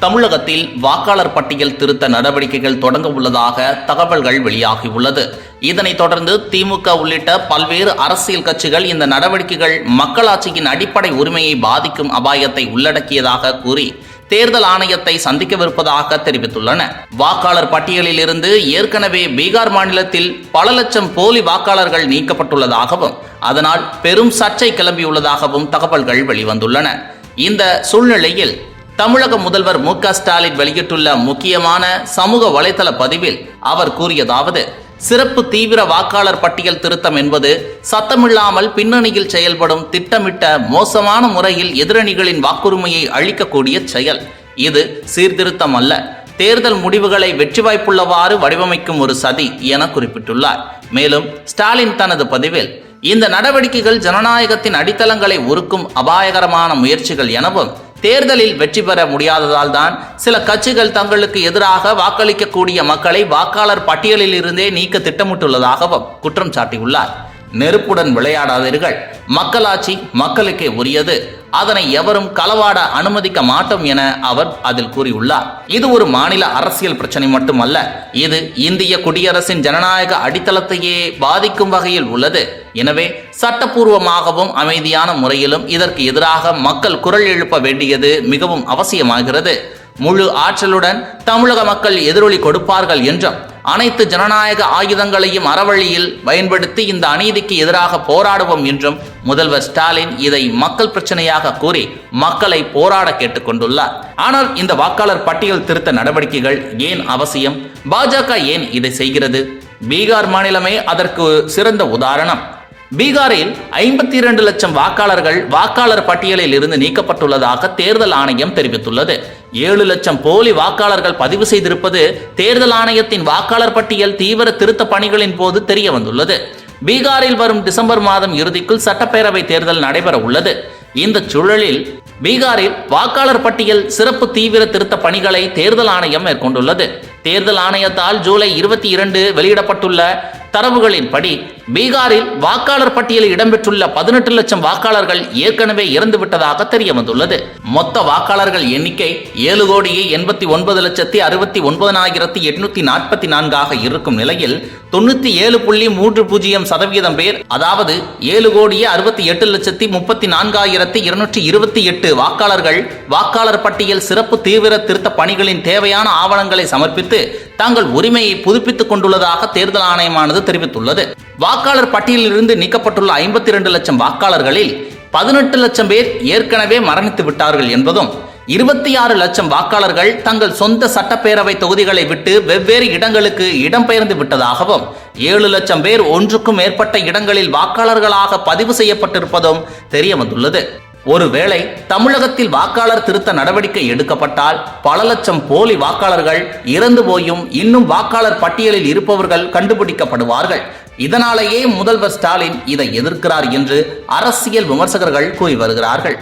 தமிழகத்தில் வாக்காளர் பட்டியல் திருத்த நடவடிக்கைகள் தொடங்க உள்ளதாக தகவல்கள் வெளியாகியுள்ளது. இதனைத் தொடர்ந்து திமுக உள்ளிட்ட பல்வேறு அரசியல் கட்சிகள் இந்த நடவடிக்கைகள் மக்களாட்சியின் அடிப்படை உரிமையை பாதிக்கும் அபாயத்தை உள்ளடக்கியதாக கூறி தேர்தல் ஆணையத்தை சந்திக்கவிருப்பதாக தெரிவித்துள்ளன. வாக்காளர் பட்டியலில் இருந்து ஏற்கனவே பீகார் மாநிலத்தில் பல லட்சம் போலி வாக்காளர்கள் நீக்கப்பட்டுள்ளதாகவும் அதனால் பெரும் சர்ச்சை கிளம்பியுள்ளதாகவும் தகவல்கள் வெளிவந்துள்ளன. இந்த சூழ்நிலையில் தமிழக முதல்வர் மு க ஸ்டாலின் வெளியிட்டுள்ள முக்கியமான சமூக வலைதள பதிவில் அவர் கூறியதாவது சிறப்பு தீவிர வாக்காளர் பட்டியல் திருத்தம் என்பது சத்தமில்லாமல் பின்னணியில் செயல்படும் திட்டமிட்ட மோசமான முறையில் எதிரணிகளின் வாக்குரிமையை அளிக்கக்கூடிய செயல். இது சீர்திருத்தம் அல்ல. தேர்தல் முடிவுகளை வெற்றி வாய்ப்புள்ளவாறு வடிவமைக்கும் ஒரு சதி என குறிப்பிட்டுள்ளார். மேலும் ஸ்டாலின் தனது பதிவில் இந்த நடவடிக்கைகள் ஜனநாயகத்தின் அடித்தளங்களை உருக்கும் அபாயகரமான முயற்சிகள் எனவும் தேர்தலில் வெற்றி பெற முடியாததால் தான் சில கட்சிகள் தங்களுக்கு எதிராக வாக்களிக்கக்கூடிய மக்களை வாக்காளர் பட்டியலில் இருந்தே நீக்க திட்டமிட்டுள்ளதாகவும் குற்றம் சாட்டியுள்ளார். நெருப்புடன் விளையாடாதீர்கள். மக்களாட்சி மக்களுக்கே உரியது. அதனை எவரும் களவாட அனுமதிக்க மாட்டோம் என அவர் அதில் கூறியுள்ளார். இது ஒரு மாநில அரசியல் பிரச்சனை மட்டுமல்ல. இது இந்திய குடியரசின் ஜனநாயக அடித்தளத்தையே பாதிக்கும் வகையில் உள்ளது. எனவே சட்டப்பூர்வமாகவும் அமைதியான முறையிலும் இதற்கு எதிராக மக்கள் குரல் எழுப்ப வேண்டியது மிகவும் அவசியமாகிறது. முழு ஆற்றலுடன் தமிழக மக்கள் எதிரொலி கொடுப்பார்கள் என்றும் அனைத்து ஜனநாயக ஆயுதங்களையும் அறவழியில் பயன்படுத்தி இந்த அநீதிக்கு எதிராக போராடுவோம் என்றும் முதல்வர் ஸ்டாலின் இதை மக்கள் பிரச்சனையாக கூறி மக்களை போராட கேட்டுக்கொண்டுள்ளார். ஆனால் இந்த வாக்காளர் பட்டியல் திருத்த நடவடிக்கைகள் ஏன் அவசியம்? பாஜக ஏன் இதை செய்கிறது? பீகார் மாநிலமே அதற்கு சிறந்த உதாரணம். பீகாரில் ஐம்பத்தி இரண்டு லட்சம் வாக்காளர்கள் வாக்காளர் பட்டியலில் இருந்து நீக்கப்பட்டுள்ளதாக தேர்தல் ஆணையம் தெரிவித்துள்ளது. ஏழு லட்சம் போலி வாக்காளர்கள் பதிவு செய்திருப்பது தேர்தல் ஆணையத்தின் வாக்காளர் பட்டியல் தீவிர திருத்த பணிகளின் போது தெரிய வந்துள்ளது பீகாரில் வரும் டிசம்பர் மாதம் இறுதிக்குள் சட்டப்பேரவை தேர்தல் நடைபெற உள்ளது இந்த சூழலில் பீகாரில் வாக்காளர் பட்டியல் சிறப்பு தீவிர திருத்த பணிகளை தேர்தல் ஆணையம் மேற்கொண்டுள்ளது. தேர்தல் ஆணையத்தால் ஜூலை இருபத்தி இரண்டு வெளியிடப்பட்டுள்ள தரவுகளின்படி பீகாரில் வாக்காளர் பட்டியலில் இடம்பெற்றுள்ள பதினெட்டு லட்சம் வாக்காளர்கள் ஏற்கனவே இறந்து விட்டதாக தெரிய வந்துள்ளது மொத்த வாக்காளர்கள் எண்ணிக்கை ஏழு கோடியே எண்பத்தி ஒன்பது லட்சத்தி அறுபத்தி ஒன்பதனாயிரத்தி எட்நூத்தி நாற்பத்தி நான்காக இருக்கும் நிலையில் தொண்ணூத்தி ஏழு புள்ளி மூன்று பூஜ்ஜியம் சதவீதம் பேர் அதாவது ஏழு கோடியே அறுபத்தி எட்டு லட்சத்தி முப்பத்தி நான்காயிரத்தி இருநூற்றி இருபத்தி எட்டு வாக்காளர்கள் வாக்காளர் பட்டியல் சிறப்பு தீவிர திருத்த பணிகளின் தேவையான ஆவணங்களை சமர்ப்பித்து தங்கள் உரிமையை புதுப்பித்துக் கொண்டுள்ளதாக தேர்தல் ஆணையமானது தெரிவித்துள்ளது. வாக்காளர் பட்டியலிலிருந்து நீக்கப்பட்டுள்ள ஐம்பத்தி இரண்டு லட்சம் வாக்காளர்களில் பதினெட்டு லட்சம் பேர் ஏற்கனவே மரணித்து விட்டார்கள் என்பதும் இருபத்தி ஆறு லட்சம் வாக்காளர்கள் தங்கள் சொந்த சட்டப்பேரவை தொகுதிகளை விட்டு வெவ்வேறு இடங்களுக்கு இடம்பெயர்ந்து விட்டதாகவும் ஏழு லட்சம் பேர் ஒன்றுக்கும் மேற்பட்ட இடங்களில் வாக்காளர்களாக பதிவு செய்யப்பட்டிருப்பதும் தெரிய வந்துள்ளது. ஒருவேளை தமிழகத்தில் வாக்காளர் திருத்த நடவடிக்கை எடுக்கப்பட்டால் பல லட்சம் போலி வாக்காளர்கள் இறந்து போயும் இன்னும் வாக்காளர் பட்டியலில் இருப்பவர்கள் கண்டுபிடிக்கப்படுவார்கள். இதனாலேயே முதல்வர் ஸ்டாலின் இதை எதிர்க்கிறார் என்று அரசியல் விமர்சகர்கள் கூறி வருகிறார்கள்.